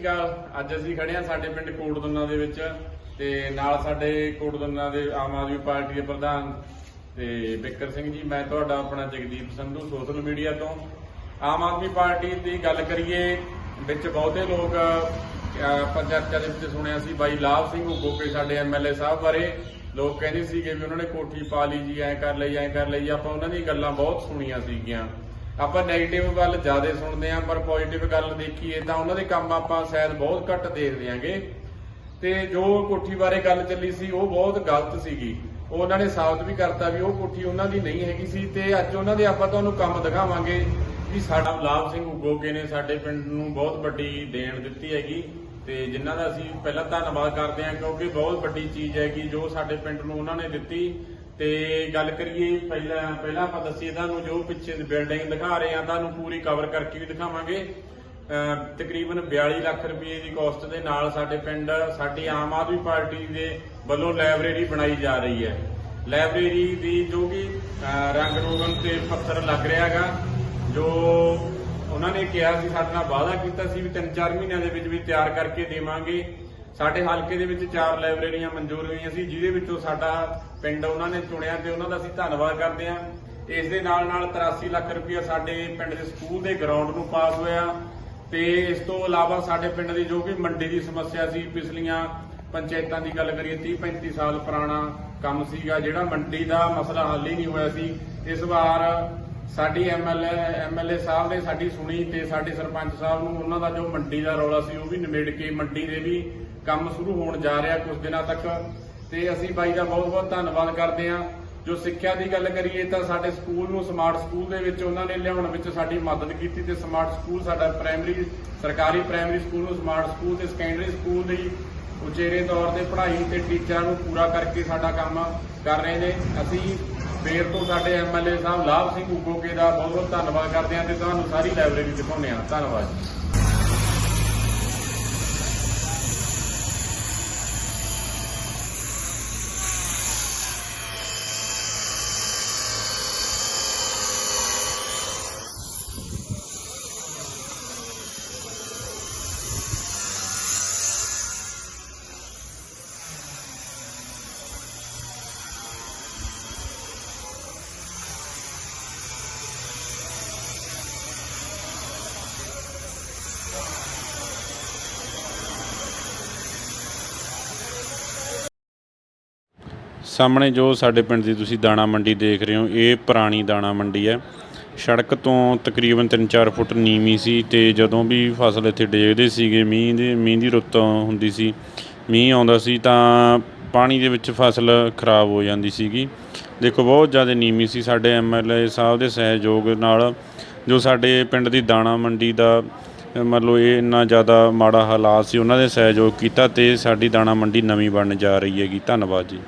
ਅਕਾਲ ਅੱਜ ਅਸੀਂ ਖੜੇ ਹਾਂ ਸਾਡੇ ਪਿੰਡ ਕੋਟਦੁੰਨਾ ਦੇ ਵਿੱਚ ਤੇ ਨਾਲ ਸਾਡੇ ਕੋਟਦੁੰਨਾ ਦੇ ਆਮ ਆਦਮੀ ਪਾਰਟੀ ਦੇ ਪ੍ਰਧਾਨ ਤੇ ਬਿੱਕਰ ਸਿੰਘ ਜੀ, ਮੈਂ ਤੁਹਾਡਾ ਆਪਣਾ ਜਗਦੀਪ ਸੰਧੂ, ਸੋਸ਼ਲ ਮੀਡੀਆ ਤੋਂ। ਆਮ ਆਦਮੀ ਪਾਰਟੀ ਦੀ ਗੱਲ ਕਰੀਏ, ਵਿੱਚ ਬਹੁਤੇ ਲੋਕ ਆਪਾਂ ਚਰਚਾ ਦੇ ਵਿੱਚ ਸੁਣਿਆ ਸੀ ਬਾਈ ਲਾਭ ਸਿੰਘ ਉਗੋਕੇ ਸਾਡੇ ਐਮਐਲਏ ਸਾਹਿਬ ਬਾਰੇ। ਲੋਕ ਕਹਿੰਦੇ ਸੀਗੇ ਵੀ ਉਹਨਾਂ ਨੇ ਕੋਠੀ ਪਾ ਲਈ ਜੀ, ਐ ਕਰ ਲਈ, ਐ ਕਰ ਲਈ। ਆਪਾਂ ਉਹਨਾਂ ਦੀ ਗੱਲਾਂ ਬਹੁਤ ਸੁਣੀਆਂ ਸੀਗੀਆਂ। ਆਪਾਂ 네ਗੇਟਿਵ ਗੱਲ ਜ਼ਿਆਦਾ ਸੁਣਦੇ ਆਂ ਪਰ ਪੋਜ਼ਿਟਿਵ ਗੱਲ ਦੇਖੀਏ ਤਾਂ ਉਹਨਾਂ ਦੇ ਕੰਮ ਆਪਾਂ ਸ਼ਾਇਦ ਬਹੁਤ ਘੱਟ ਦੇਖਦੇ ਆਂਗੇ ਤੇ ਜੋ ਕੋਠੀ ਬਾਰੇ ਗੱਲ ਚੱਲੀ ਸੀ, ਉਹ ਬਹੁਤ ਗਲਤ ਸੀਗੀ। ਉਹ ਉਹਨਾਂ ਨੇ ਸਾਬਤ ਵੀ ਕਰਤਾ ਵੀ ਉਹ ਕੋਠੀ ਉਹਨਾਂ ਦੀ ਨਹੀਂ ਹੈਗੀ ਸੀ ਤੇ ਅੱਜ ਉਹਨਾਂ ਦੇ ਆਪਾਂ ਤੁਹਾਨੂੰ ਕੰਮ ਦਿਖਾਵਾਂਗੇ ਵੀ ਸਾਡਾ ਲਾਭ ਸਿੰਘ ਉਗੋਕੇ ਨੇ ਸਾਡੇ ਪਿੰਡ ਨੂੰ ਬਹੁਤ ਵੱਡੀ ਦੇਣ ਦਿੱਤੀ ਹੈਗੀ ਤੇ ਜਿਨ੍ਹਾਂ ਦਾ ਅਸੀਂ ਪਹਿਲਾਂ ਧੰਨਵਾਦ ਕਰਦੇ ਹਾਂ ਕਿਉਂਕਿ ਬਹੁਤ ਵੱਡੀ ਚੀਜ਼ ਹੈਗੀ ਜੋ ਸਾਡੇ ਪਿੰਡ ਨੂੰ ਉਹਨਾਂ ਨੇ ਦਿੱਤੀ। ਤੇ ਗੱਲ ਕਰੀਏ, ਪਹਿਲਾਂ ਪਹਿਲਾਂ ਆਪਾਂ ਦੱਸੀਏ, ਤੁਹਾਨੂੰ ਜੋ ਪਿੱਛੇ ਦੀ ਬਿਲਡਿੰਗ ਦਿਖਾ ਰਹੇ ਆ ਤੁਹਾਨੂੰ ਪੂਰੀ ਕਵਰ ਕਰਕੇ ਵੀ ਦਿਖਾਵਾਂਗੇ। ਤਕਰੀਬਨ 42 ਲੱਖ ਰੁਪਏ ਦੀ ਕਾਸਟ ਦੇ ਨਾਲ ਸਾਡੇ ਪਿੰਡ, ਸਾਡੀ ਆਮ ਆਦਮੀ ਪਾਰਟੀ ਦੇ ਵੱਲੋਂ ਲਾਇਬ੍ਰੇਰੀ ਬਣਾਈ ਜਾ ਰਹੀ ਹੈ। ਲਾਇਬ੍ਰੇਰੀ ਦੀ ਜੋ ਕਿ ਰੰਗ ਰੋਗਨ ਤੇ ਪੱਥਰ ਲੱਗ ਰਿਹਾ ਹੈਗਾ, ਜੋ ਉਹਨਾਂ ਨੇ ਕਿਹਾ ਸੀ, ਸਾਡੇ ਨਾਲ ਵਾਅਦਾ ਕੀਤਾ ਸੀ ਵੀ 3-4 ਮਹੀਨਿਆਂ ਦੇ ਵਿੱਚ ਵੀ ਤਿਆਰ ਕਰਕੇ ਦੇਵਾਂਗੇ। ਸਾਡੇ ਹਲਕੇ ਦੇ ਵਿੱਚ ਚਾਰ ਲਾਇਬ੍ਰੇਰੀਆਂ ਮਨਜ਼ੂਰ ਹੋਈਆਂ ਸੀ, ਜਿਹਦੇ ਵਿੱਚੋਂ ਸਾਡਾ ਪਿੰਡ ਉਹਨਾਂ ਨੇ ਚੁਣਿਆ ਤੇ ਉਹਨਾਂ ਦਾ ਅਸੀਂ ਧੰਨਵਾਦ ਕਰਦੇ ਹਾਂ। ਇਸ ਦੇ ਨਾਲ ਨਾਲ 83 ਲੱਖ ਰੁਪਇਆ ਸਾਡੇ ਪਿੰਡ ਦੇ ਸਕੂਲ ਦੇ ਗਰਾਊਂਡ ਨੂੰ ਪਾਸ ਹੋਇਆ ਤੇ ਇਸ ਤੋਂ ਇਲਾਵਾ ਸਾਡੇ ਪਿੰਡ ਦੀ ਜੋ ਵੀ ਮੰਡੀ ਦੀ ਸਮੱਸਿਆ ਸੀ, ਪਿਛਲੀਆਂ ਪੰਚਾਇਤਾਂ ਦੀ ਗੱਲ ਕਰੀਏ 30 35 ਸਾਲ ਪੁਰਾਣਾ ਕੰਮ ਸੀਗਾ, ਜਿਹੜਾ ਮੰਡੀ ਦਾ ਮਸਲਾ ਹੱਲ ਹੀ ਨਹੀਂ ਹੋਇਆ ਸੀ। ਇਸ ਵਾਰ ਸਾਡੀ ਐਮਐਲਏ ਐਮਐਲਏ ਸਾਹਿਬ ਨੇ ਸਾਡੀ ਸੁਣੀ ਤੇ ਸਾਡੇ ਸਰਪੰਚ ਸਾਹਿਬ ਨੂੰ ਉਹਨਾਂ ਦਾ ਜੋ ਮੰਡੀ ਦਾ ਰੌਲਾ ਸੀ, ਉਹ ਵੀ ਨਿਬੇੜ ਕੇ ਮੰਡੀ ਦੇ ਵੀ ਕੰਮ ਸ਼ੁਰੂ ਹੋਣ ਜਾ ਰਿਹਾ ਕੁਝ ਦਿਨਾਂ ਤੱਕ। ਤੇ ਅਸੀਂ ਬਾਈ ਦਾ ਬਹੁਤ ਬਹੁਤ ਧੰਨਵਾਦ ਕਰਦੇ ਹਾਂ। ਜੋ ਸਿੱਖਿਆ ਦੀ ਗੱਲ ਕਰੀਏ ਤਾਂ ਸਾਡੇ ਸਕੂਲ ਨੂੰ ਸਮਾਰਟ ਸਕੂਲ ਦੇ ਵਿੱਚ ਉਹਨਾਂ ਨੇ ਲਿਆਉਣ ਵਿੱਚ ਸਾਡੀ ਮਦਦ ਕੀਤੀ ਤੇ ਸਮਾਰਟ ਸਕੂਲ ਸਾਡਾ ਪ੍ਰਾਇਮਰੀ ਸਰਕਾਰੀ ਪ੍ਰਾਇਮਰੀ ਸਕੂਲ ਨੂੰ ਸਮਾਰਟ ਸਕੂਲ ਤੇ ਸੈਕੰਡਰੀ ਸਕੂਲ ਦੀ ਉਚੇਰੇ ਤੌਰ ਤੇ ਪੜ੍ਹਾਈ ਤੇ ਟੀਚਰਾਂ ਨੂੰ ਪੂਰਾ ਕਰਕੇ ਸਾਡਾ ਕੰਮ ਕਰ ਰਹੇ ਨੇ। ਅਸੀਂ ਫੇਰ ਤੋਂ ਸਾਡੇ ਐਮਐਲਏ ਸਾਹਿਬ ਲਾਭ ਸਿੰਘ ਉਗੋਕੇ ਦਾ ਬਹੁਤ ਬਹੁਤ ਧੰਨਵਾਦ ਕਰਦੇ ਹਾਂ ਤੇ ਤੁਹਾਨੂੰ ਸਾਰੀ ਲਾਇਬ੍ਰੇਰੀ ਦਿਖਾਉਂਦੇ ਹਾਂ। ਧੰਨਵਾਦ ਸਾਹਮਣੇ ਜੋ ਸਾਡੇ ਪਿੰਡ ਦੀ ਤੁਸੀਂ ਦਾਣਾ ਮੰਡੀ ਦੇਖ ਰਹੇ ਹੋ, ਇਹ ਪੁਰਾਣੀ ਦਾਣਾ ਮੰਡੀ ਹੈ। ਸੜਕ ਤੋਂ ਤਕਰੀਬਨ 3-4 ਫੁੱਟ ਨੀਵੀਂ ਸੀ ਤੇ ਜਦੋਂ ਵੀ ਫਸਲ ਇੱਥੇ ਡੇਗਦੇ ਸੀਗੇ, ਮੀਂਹ ਦੇ, ਮੀਂਹ ਦੀ ਰੁੱਤ ਹੁੰਦੀ ਸੀ, ਮੀਂਹ ਆਉਂਦਾ ਸੀ ਤਾਂ ਪਾਣੀ ਦੇ ਵਿੱਚ ਫਸਲ ਖਰਾਬ ਹੋ ਜਾਂਦੀ ਸੀਗੀ। ਦੇਖੋ, ਬਹੁਤ ਜ਼ਿਆਦਾ ਨੀਵੀਂ ਸੀ। ਸਾਡੇ ਐਮਐਲਏ ਸਾਹਿਬ ਦੇ ਸਹਿਯੋਗ ਨਾਲ ਜੋ ਸਾਡੇ ਪਿੰਡ ਦੀ ਦਾਣਾ ਮੰਡੀ ਦਾ ਮਤਲਬ ਇਹ ਇੰਨਾ ਜ਼ਿਆਦਾ ਮਾੜਾ ਹਾਲਾਤ ਸੀ, ਉਹਨਾਂ ਦੇ ਸਹਿਯੋਗ ਕੀਤਾ ਤੇ ਸਾਡੀ ਦਾਣਾ ਮੰਡੀ ਨਵੀਂ ਬਣਨ ਜਾ ਰਹੀ ਹੈਗੀ। ਧੰਨਵਾਦ ਜੀ।